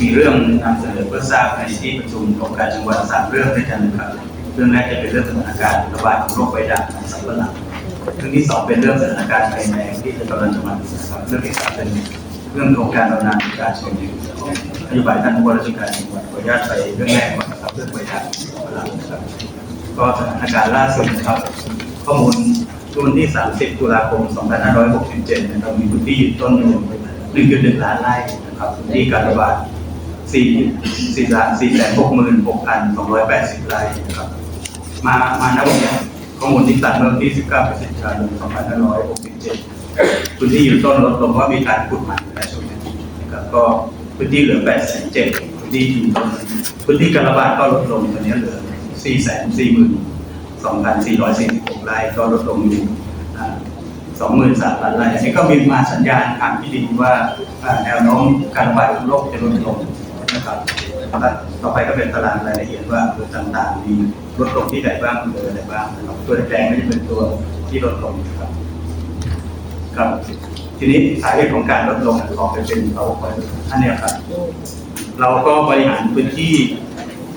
มีเรื่องนำเสนอเพื่อทราบในที่ประชุมองค์การจังหวัดสามเรื่องด้วยกันนะครับ เรื่องแรกจะเป็นเรื่องสถานการณ์ระบาดของโรคไวรัสในสัตว์ประหลาดเรื่องที่สองเป็นเรื่องสถานการณ์ภัยแล้งที่จะกำลังจะมาครับเรื่องที่สามเป็นเรื่องโครงการบำเนาญการเชิงรุกนโยบายท่านผู้ว่าราชการจังหวัดขออนุญาตไปเรื่องแรกก่อนนะครับเรื่องไวรัสประหลาดนะครับก็สถานการณ์ล่าสุดนะครับข้อมูลช่วงที่ 30 ตุลาคม 2567 นะครับมีพื้นที่อยู่ต้นอยู่1.1 ล้านไร่นะครับที่การระบาด 4 4ล้าน4แสน66,280ไร่นะครับ มามาณวันนี้ข้อมูลที่ตัดเริ่มที่19พฤศจิกายน2567พื้นที่อยู่ต้นลดลงว่ามีการขุดใหม่ในช่วงนี้นะครับก็พื้นที่เหลือ8 7 0 0 0พื้นที่อยู่ต้นพื้นที่การระบาดก็ลดลงตอนนี้เหลือ4 4 0 0 0 2,446ไร่ก็ลดลงอยู่สอ่า23,000ล้านไร่อันนี้ก็มีมาสัญญาณทางที่ดีว่าแนวโน้มการระบาดของโรคจะลดลง นะครับต่อไปก็เป็นตารางรายละเอียดว่าตัวต่างๆ มีลดลงที่ไหนบ้างเหลืออะไรบ้างนะครับตัวแดงๆก็จะเป็นตัวที่ลดลงนะครับครับทีนี้สาเหตุของการลดลงขอไปเป็นเราไปท่านเนี่ยครับ เราก็บริหารพื้นที่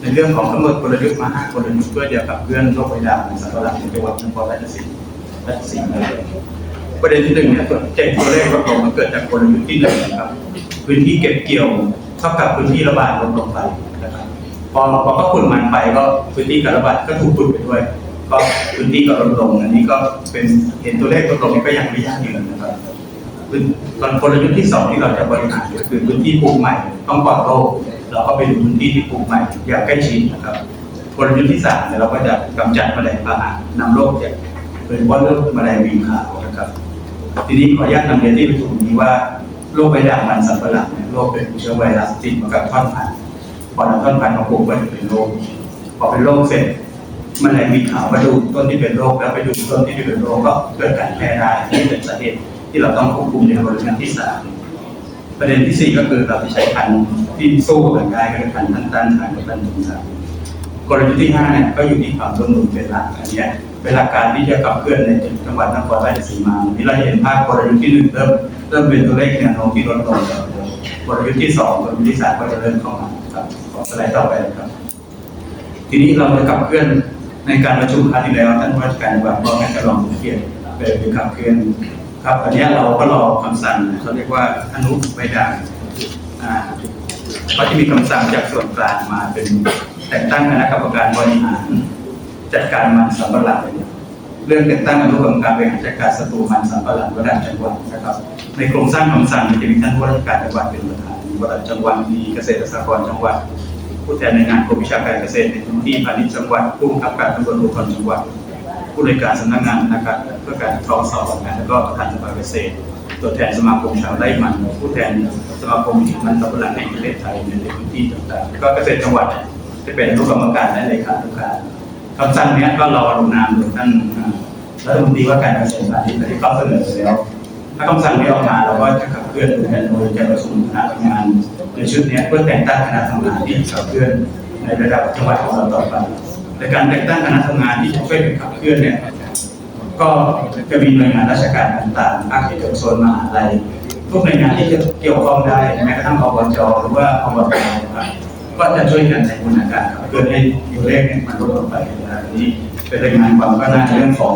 ในเรื่องของกำหนดกลยุทธ์มาห้ากลยุทธ์เพื่อจะขับเคลื่อนโรคไวรัสในสัตว์ระหลาดในจังหวัดนครราชสีมาราชสีมาประเด็นที่หนึ่งเนี่ยส่วนเจ็ดตัวเลขลดลงมันเกิดจากกลยุทธ์ที่หนึ่งนะครับ พื้นที่เก็บเกี่ยว เท่ากับพื้นที่ระบาดลดลงไปนะครับพอพอก็ขุดมันไปก็พื้นที่การระบาดก็ถูกขุดไปด้วย ก็พื้นที่ก็ลดลงอันนี้ก็เป็นเห็นตัวเลขลดลงนี่ก็ยังไม่ยั่งยืนนะครับพื้นตอนกลยุทธ์ที่สองที่เราจะบริหารก็คือพื้นที่ปลูกใหม่ต้องปลอดโรคเราก็ไปดูพื้นที่ที่ปลูกใหม่อย่างใกล้ชิดนะครับกลยุทธ์ที่สามเนี่ยเราก็จะกำจัดแมลงพาหะนำโรคจากโดยเฉพาเรื่องแมลงวีขาวนะครับ ทีนี้ขออนุญาตนำเรียนที่ประชุมนี้ว่า โรคใบด่างมันสำปะหลังเนี่ยโรคเป็นเชื้อไวรัสติดมากับท่อนพันธุ์พอท่อนพันธุ์ของปลูกไปเป็นโรคพอเป็นโรคเสร็จแมลงมีข่าวมาดูต้นที่เป็นโรคแล้วไปดูต้นที่เป็นโรคก็เกิดการแพร่ได้นี่เป็นสาเหตุที่เราต้องควบคุมในบริเวณที่สามประเด็นที่สี่ก็คือเราจะใช้พันธุ์ที่สู้กันได้ก็คือพันธุ์ต้านต้านทานกับต้านทุนครับกลยุทธ์ที่ห้าเนี่ยก็อยู่ที่ความร่วมมือเป็นหลักอันเนี้ยเป็นหลักการที่จะขับเคลื่อนในจังหวัดนครราชสีมาวันนี้เราเห็นภาพกลยุทธ์ที่หนึ่งเริ่ม เริ่มเป็นตัวเลขแนวโน้มที่ลดลงแล้วกลยุทธ์ที่สองกลยุทธ์ที่สามก็จะเริ่มเข้ามาครับขอสไลด์ต่อไปครับ ทีนี้เราจะขับเคลื่อนในการประชุมครั้งที่แล้วท่านผู้ว่าราชการจังหวัดก็ให้กระลองเกียรติเป็นขับเคลื่อนครับอันนี้เราก็รอคำสั่งเขาเรียกว่าอนุใบด่างอ่าก็จะมีคำสั่งจากส่วนกลางมาเป็นแต่งตั้งคณะกรรมการบริหารจัดการมันสำปะหลังเรื่องแต่งตั้งอนุกรรมการบริหารจัดการศัตรูมันสำปะหลังระดับจังหวัดนะครับ ในโครงสร้างคำสั่งจะมีท่านผู้ว่าราชการจังหวัดเป็นประธานมีระดับจังหวัดมีเกษตรสหกรณ์จังหวัด ผู้แทนในงานกรมวิชาการเกษตรในพื้นที่พาณิชย์จังหวัดผู้บังคับการตำรวจภูธรจังหวัด ผู้ในการสำนักงานนะครับเพื่อการทองสอบนะแล้วก็ประธานสภาเกษตร ตัวแทนสมาคมชาวไร่มัน ผู้แทนสมาคมมันสำปะหลังแห่งประเทศไทยในพื้นที่ต่างๆก็เกษตรจังหวัดจะเป็นผู้กรรมการและเลขาธิการคำสั่งนี้ก็รอลงนามโดยท่านรัฐมนตรีว่าการเกษตรและที่ที่เขาเสนอแล้ว ถ้าคำสั่งนี้ออกมาเราก็จะขับเคลื่อนโดยการโดยการประชุมคณะทำงานในชุดนี้เพื่อแต่งตั้งคณะทำงานที่ขับเคลื่อนในระดับจังหวัดของเราต่อไปในการแต่งตั้งคณะทำงานที่จะช่วยกันขับเคลื่อนเนี่ยก็จะมีหน่วยงานราชการต่างๆภาคเอกชนมหาลัยทุกหน่วยงานที่จะเกี่ยวข้องได้แม้กระทั่งอบจหรือว่าอบตนะครับก็จะช่วยกันในบูรณาการขับเคลื่อนให้ตัวเลขเนี่ยมันลดลงไปนะครับนี้เป็นรายงานความก้าวหน้าในเรื่องของ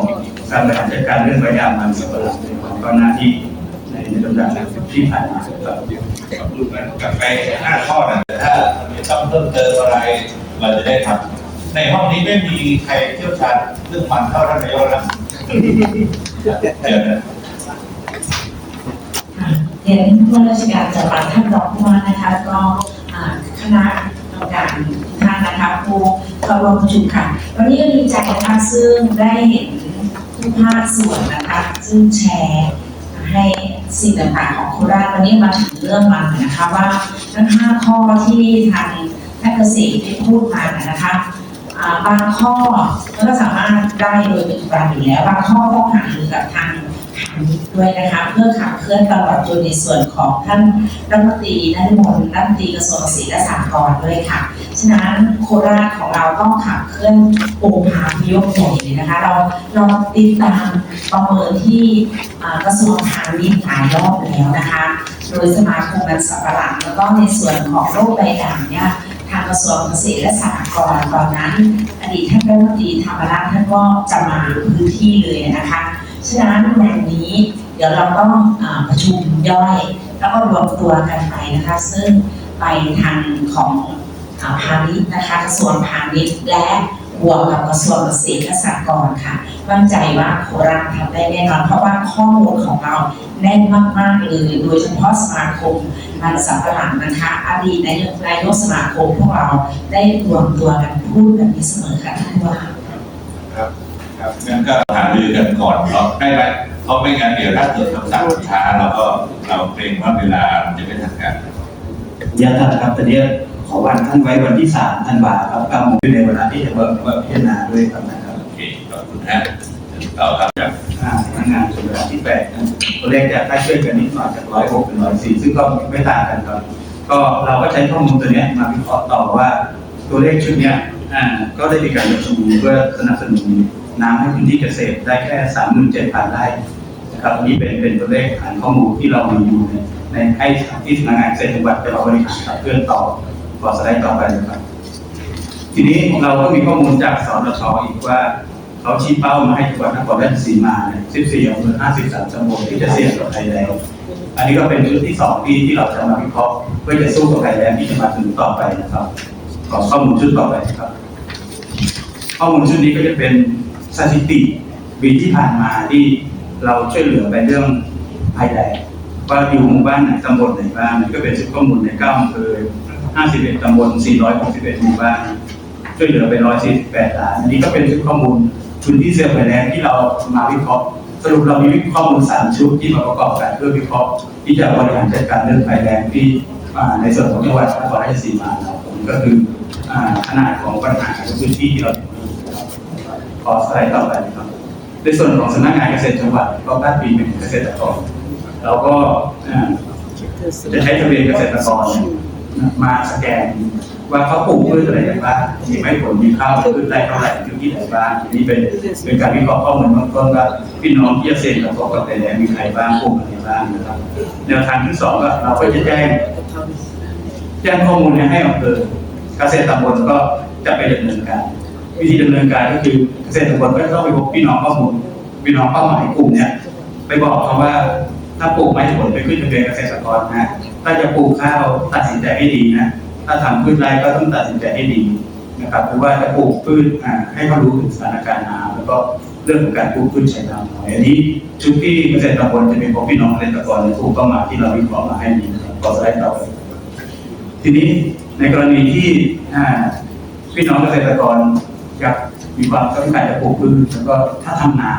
การบริหารจัดการเรื่องระยะมันสับปะหลังใน ก้าวหน้าที่ในในลำดับที่ผ่านมาครับรูปนั้นกับไปห้าข้อนะแต่ถ้ามีต้องเพิ่มเติมอะไรเราจะได้ทำในห้องนี้ไม่มีใครเชี่ยวชาญเรื่องมันเท่าท่านนายกนะเดี๋ยวนะเรียนผู้ว่าราชการจังหวัดท่านรองผู้ว่านะคะก็คณะกรรมการท่านนะคะผู้เข้าร่วมประชุมค่ะ วันนี้ก็ดีใจนะคะซึ่งได้เห็น ทุกภาคส่วนนะคะซึ่งแชร์ให้สิ่งต่างๆของโคราชวันนี้มาถึงเรื่องมันนะคะว่าทั้งห้าข้อที่ทางท่านเกษตรได้พูดมานะคะบางข้อก็สามารถได้โดยปัจจุบันอยู่แล้ว บางข้อต้องหารือกับทาง ด้วยนะคะเพื่อขับเคลื่อนตลอดจนในส่วนของท่านรัฐมนตรีนฤมลรัฐมนตรีกระทรวงเกษตรและสหกรณ์ด้วยค่ะ ฉะนั้นโคราชของเราต้องขับเคลื่อนองค์พาพยพใหญ่เลยนะคะ เราเราติดตามประเมินที่กระทรวงพาณิชย์หลายรอบแล้วนะคะ โดยสมาคมมันสับปะหลังแล้วก็ในส่วนของโรคใบด่างเนี่ยทางกระทรวงเกษตรและสหกรณ์ตอนนั้น อดีตท่านรัฐมนตรีธรรมรัฐท่านก็จะมาพื้นที่เลยนะคะ ฉะนั้นวันนี้เดี๋ยวเราต้องอประชุมย่อย แล้วก็รวมตัวกันไปนะคะ ซึ่งไปทางของพาณิชย์นะคะกระทรวงพาณิชย์และบวกกับกระทรวงเกษตรและสหกรณ์ค่ะมั่นใจว่าโคราชทำได้แน่นอน เพราะว่าข้อมูลของเราแน่นมากๆเลยโดยเฉพาะสมาคมมันสับปะหลังนะคะอดีตนายกนายกสมาคมพวกเราได้รวมตัวกันพูดแบบนี้เสมอค่ะท่านว่า งั้นก็หารือกันก่อนเนาะได้ไหมเพราะไม่งั้นเดี๋ยวถ้าเกิดคำสั่งช้าเราก็เราเกรงว่าเวลามันจะไม่ทันกันยาท่านครับตอนนี้ขอวันท่านไว้วันที่สามธันวาครับกำหนดในเวลาที่จะเบิกพิจารณาด้วยครับนะครับโอเคขอบคุณฮะเราครับจากอ่าพนักงานส่วนเวลาที่แปดตัวเลขจะค่าช่วยกันนิดหน่อยจากร้อยหกเป็นร้อยสี่ซึ่งก็ไม่ต่างกันครับ ก็เราก็ใช้ข้อมูลตัวเนี้ยมาวิเคราะห์ต่อว่า ตัวเลขชุดเนี้ยอ่าก็ได้มีการประชุมเพื่อสนับสนุน น้ำให้พื้นที่เกษตรได้แค่สามหมื่นเจ็ดพันไร่นะครับอันนี้เป็นเป็นตัวเลขฐานข้อมูลที่เรามีอยู่ในให้ที่สำนักงานเกษตรจังหวัดจะเราบริหารขับเคลื่อนต่อขอสไลด์ต่อไปนะครับ ทีนี้เราก็มีข้อมูลจากสนชอีกว่าเขาชี้เป้ามาให้จังหวัดนครราชสีมาเนี่ย14อำเภอ53จังหวัดที่จะเสี่ยงกับภัยแล้งอันนี้ก็เป็นชุดที่สองที่ที่เราจะมาวิเคราะห์เพื่อจะสู้กับภัยแล้งที่จะมาถึงต่อไปนะครับขอข้อมูลชุดต่อไปครับ ข้อมูลชุดนี้ก็จะเป็น สถิติปีที่ผ่านมาที่เราช่วยเหลือไปเรื่องภัยแล้งว่าอยู่หมู่บ้านไหนตำบลไหนบ้างก็เป็นชุดข้อมูลในเก้าอำเภอ51ตำบล 461หมู่บ้านช่วยเหลือไป 148ล้านอันนี้ก็เป็นชุดข้อมูลพื้นที่เสียงภัยแล้งที่เรามาวิเคราะห์สรุปเรามีข้อมูล3ชุดที่มาประกอบกันเพื่อวิเคราะห์ที่จะบริหารจัดการเรื่องภัยแล้งที่ในส่วนของจังหวัดนครราชสีมาเราผมก็คือขนาดของปัญหาในพื้นที่ที่เรา ขอสไลด์ต่อไปนะครับในส่วนของสำนักงานเกษตรจังหวัดก็บ้านปีเป็นเกษตรกรเราก็จะใช้ทะเบียนเกษตรกรมาสแกนว่าเขาปลูกพืชอะไรกันบ้างมีไม้ผลมีข้าวพืชไร่เท่าไหร่อยู่ที่ไหนบ้างนนี้เป็นเป็นการวิเคราะห์ข้อมูลเบื้องต้นว่าพี่น้องที่จะเสี่ยงกระทบกับแต่แดนมีใครบ้างปลูกอะไรบ้างนะครับแนวทางที่สองก็เราก็จะแจ้งแจ้งข้อมูลให้อำเภอเกษตรตำบลก็จะไปดำเนินการ วิธีดำเนินการก็คือเกษตรตำบลก็ต้องไปพบพี่น้องข้อมูลพี่น้องเป้าหมายกลุ่มเนี่ยไปบอกเขาว่าถ้าปลูกไม้ผลไปขึ้นทะเบียนเกษตรกรนะถ้าจะปลูกข้าวตัดสินใจให้ดีนะถ้าทำพืชไร่ก็ต้องตัดสินใจให้ดีนะครับหรือว่าจะปลูกพืชอ่าให้เขารู้ถึงสถานการณ์น้ำแล้วก็เรื่องของการปลูกพืชใช้น้ำน้อยอันนี้ชุดที่เกษตรกรจะเป็นของพี่น้องเกษตรกรในกลุ่มเป้าหมายที่เราวิเคราะห์มาให้ดีนะครับก็สได์ต่อทีนี้ในกรณีที่พี่น้องเกษตรกร อยากมีความต้องการจะปลูกพืชแล้วก็ถ้าทำนา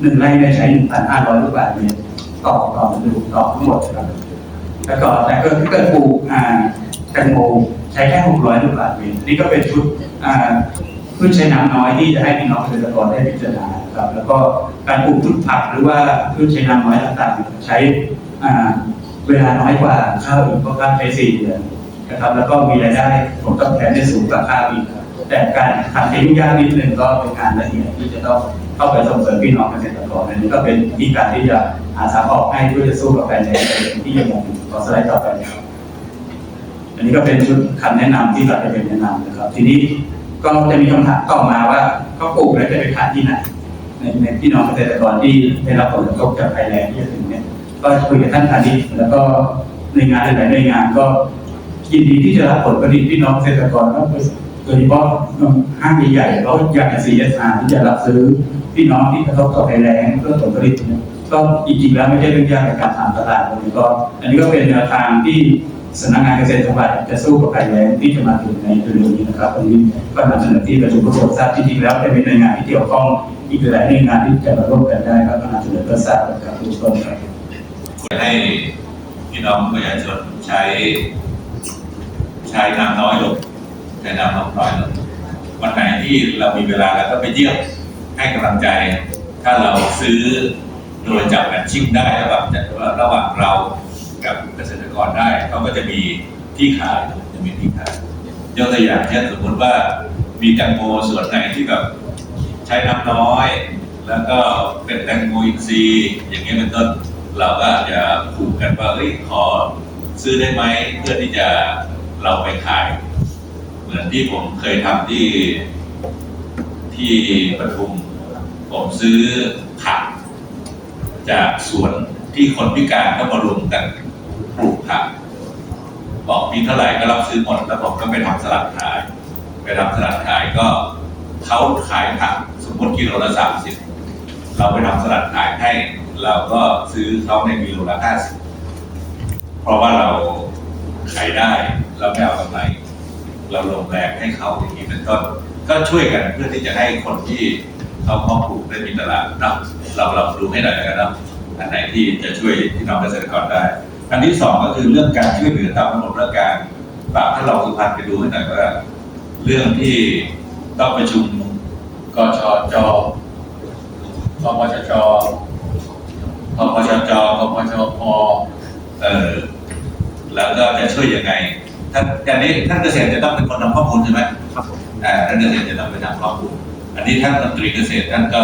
หนึ่งไร่ได้ใช้หนึ่งพันห้าร้อยลูกบาศก์เมตรต่อต่อฤดูต่อทั้งหมดครับแล้วก็แต่ก็ถ้าเกิดปลูกอ่าแตงโมใช้แค่หกร้อยลูกบาศก์เมตรนี่ก็เป็นชุดอ่าพืชใช้น้ำน้อยที่จะให้พี่น้องเกษตรกรได้พิจารณาครับแล้วก็การปลูกพืชผักหรือว่าพืชใช้น้ำน้อยต่างๆใช้อ่าเวลาน้อยกว่าข้าวอีกเพราะข้าวใช้สี่เดือนนะครับแล้วก็มีรายได้ผลตอบแทนได้สูงกว่าข้าวอีกครับ แต่การทำให้ยุ่งยากนิดนึงก็เป็นงานละเอียดที่จะต้องเข้าไปส่งเสริมพี่น้องเกษตรกรอันนี้ก็เป็นวิธีการที่จะหาทาออกให้เพื่อจะสู้กับแฟนในที่ยังมองขอสไลด์ต่อไปครับอันนี้ก็เป็นชุดคำแนะนำที่เราจะเป็นแนะนำนะครับ ทีนี้ก็จะมีคำถามต่อมาว่าเขาปลูกแล้วจะไปขายที่ไหนในในพี่น้องเกษตรกรที่ได้รับผลกระทบจากภัยแล้งที่จะถึงเนี่ยก็คุยกับท่านพาณิชย์แล้วก็หน่วยงานหลายๆหน่วยงานก็ยินดีที่จะรับผลผลิตพี่น้องเกษตรกรก็ โดยเฉพาะห้างใหญ่ๆเขาอยากจะ CSR ที่จะรับซื้อพี่น้องที่กระทบกับภัยแล้งเพื่อผลผลิตก็จริงๆแล้วไม่ใช่เรื่องยากในการทำตลาดเลยก็ อันนี้ก็เป็นแนวทางที่สำนักงานเกษตรจังหวัดจะสู้กับภัยแล้งที่จะมาถึงในเดือนนี้นะครับวันนี้ก็นำเสนอที่ประชุมผู้ตรวจทราบจริงๆแล้วจะมีหน่วยงานที่เกี่ยวข้องอีกหลายหน่วยงานที่จะมาร่วมกันได้ครับก็นำเสนอเพื่อทราบนะครับทุกคนครับให้พี่น้องประชาชนใช้ ใช้น้ำน้อยลง ใช้น้ำน้อยลงวันไหนที่เรามีเวลาแล้วก็ไปเยี่ยมให้กำลังใจ ถ้าเราซื้อโดยจับกันชิ่งได้ระหว่างระหว่างเรากับเกษตรกรได้เขาก็จะมีที่ขายจะมีที่ขายยกตัวอย่างเช่นสมมติว่ามีแตงโมส่วนไหนที่แบบใช้น้ำน้อย แล้วก็เป็นแตงโมอินทรีย์อย่างเงี้ยเป็นต้นเราก็อาจจะผูกกันว่าเอ้ยขอซื้อได้ไหมเพื่อที่จะเราไปขาย เหมือนที่ผมเคยทำที่ที่ปทุม ผมซื้อผักจากสวนที่คนพิการก็มารวมกันปลูกผักบอกมีเท่าไหร่ก็รับซื้อหมดแล้วผมก็ไปทำสลัดขาย ไปทำสลัดขายก็เขาขายผักสมมติกิโลละสามสิบเราไปทำสลัดขายให้ เราก็ซื้อเขาในกิโลละห้าสิบเพราะว่าเราขายได้เราไม่เอากำไร เราลงแรงให้เขาอย่างนี้เป็นต้น ก็ช่วยกันเพื่อที่จะให้คนที่เขาเพาะปลูกได้มีตลาดนะเราเราดูให้หน่อยแล้วกันนะอันไหนที่จะช่วยพี่น้องเกษตรกรได้ อันที่สองก็คือเรื่องการช่วยเหลือตามกำหนดเรื่องการฝากท่านรองสุพันไปดูให้หน่อยว่า เรื่องที่ต้องประชุมกชจกปชจกปชจกปชพเออแล้วก็จะช่วยยังไง ท่านอันนี้ท่านเกษตรจะต้องเป็นคนทำข้อมูลใช่ไหมครับผมอ่าท่านเกษตรจะต้องไปทำข้อมูลอันนี้ท่านรัฐมนตรีเกษตรท่านก็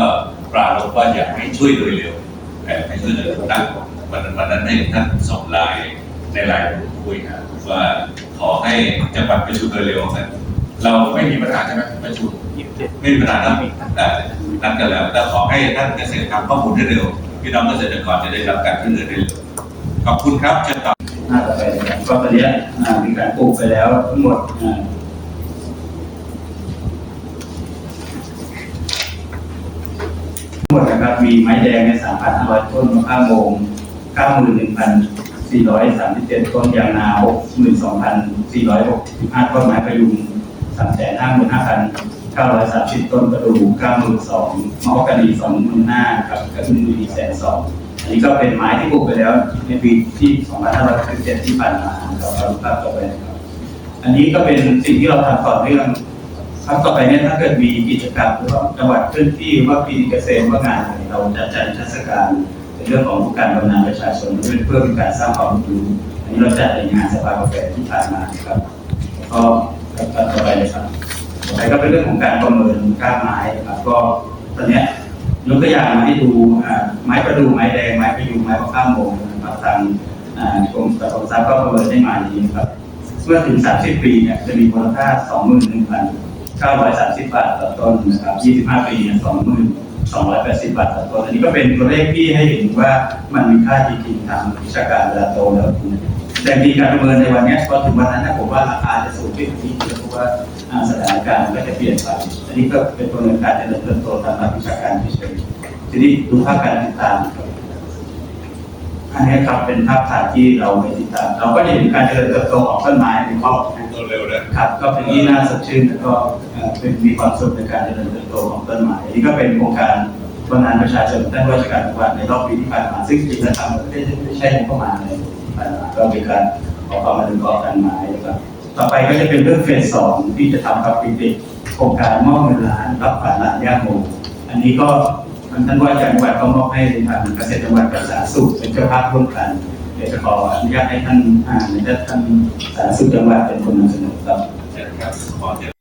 ปราลบว่าอยากให้ช่วยโดยเร็วแต่ให้ช่วยโดยเร็วนะวันนั้นวันนั้นให้ท่านส่งไลน์ในไลน์คุยนะว่าขอให้จังหวัดประชุมโดยเร็วนะเราไม่มีปัญหาใช่ไหมประชุมยี่สิบเจ็ดไม่มีปัญหานะแต่นัดกันแล้วแต่ขอให้ท่านเกษตรทำข้อมูลได้เร็วพี่น้องเกษตรกรจะได้รับการช่วยเหลือได้เร็วขอบคุณครับเชิญต่อ ก็ตอนนี้มีการปลูกไปแล้วทั้งหมดทั้งหมดนะครับมีไม้แดงในสามพันห้าร้อยต้นมะพร้าวโมงเก้าหมื่นหนึ่งพันสี่ร้อยสามสิบเจ็ดต้นยางนาหกหมื่นสองพันสี่ร้อยหกสิบห้าต้นไม้ประยุงสามแสนห้นห้าพันเก้าร้อยสามสิบต้นกระดูก้าหมื่นสองมะฮอกกานีสองหมื่นห้าครับกระดุมมือแสนสอง อันนี้ก็เป็นไม้ที่ปลูกไปแล้ว ในปีที่ 2567ที่ผ่านมาเราเอาภาพต่อไปนะครับ อันนี้ก็เป็นสิ่งที่เราทำต่อเนื่องครับต่อไปเนี่ยถ้าเกิดมีกิจกรรมหรือว่าจังหวัดเคลื่อนที่ว่าปีเกษตรว่างานเราจะจัดนิทศการในเรื่องของการบำนาญประชาชนเพื่อเพื่อเป็นการสร้างความรู้อันนี้เราจัดในงานสภากาแฟที่ผ่านมาครับแล้วก็ต่อไปเลยครับต่อไปก็เป็นเรื่องของการประเมินค่าไม้ครับก็ตอนเนี้ ยกตัวอย่างมาให้ดูไม้ประดู่ไม้แดงไม้ประยูงไม้มะพร้าวโมงนะครับทางกรมสรรพสามก็ประเมินได้มาอย่างนี้ครับเมื่อถึง 30 ปีเนี่ยจะมีมูลค่า 21,930 บาทต่อต้นนะครับ 25 ปีเนี่ย22,280 บาทต่อต้นอันนี้ก็เป็นตัวเลขที่ให้เห็นว่ามันมีค่าจริงๆทางวิชาการเวลาโตแล้วแต่มีการประเมินในวันนี้พอถึงวันนั้นนะผมว่าราคาจะสูงขึ้นอีกเยอะเพราะว่าสถานการณ์ก็จะเปลี่ยนไป อันนี้ก็เป็นประเมินการเริญเติบโตตามหลักวิชาการเฉยๆ ทีนี้ดูภาพการติดตามครับอันนี้ครับเป็นภาพถ่ายที่เราไปติดตาม เราก็จะเห็นการเจริญเติบโตของต้นไม้ในครอบครัวเร็วเลยครับ ก็เป็นที่น่าสดชื่นแล้วก็เอ่อเป็นมีความสุขในการเจริญเติบโตของต้นไม้อันนี้ก็เป็นโครงการบำนาญประชาชนท่านราชการจังหวัดในรอบปีที่ผ่านมาซึ่งจริงๆแล้วทำไม่ได้ไม่ใช่งบประมาณเลยที่ผ่านมาก็เป็นการขอความอนุเคราะห์กันไม้นะครับต่อไปก็จะเป็นเรื่องเฟสสองที่จะทำกับปิติโครงการมอบเงินล้านรับผ่านหลานย่าโมอันนี้ก็ ทางท่านว่าจังหวัดก็มอบให้ทางเกษตรจังหวัดกับสาธารณสุขเป็นเจ้าภาพร่วมกันเดี๋ยวจะขออนุญาตให้ท่านอ่านและท่านสาธารณสุขจังหวัดเป็นคนนำเสนอครับครับขอเชิญ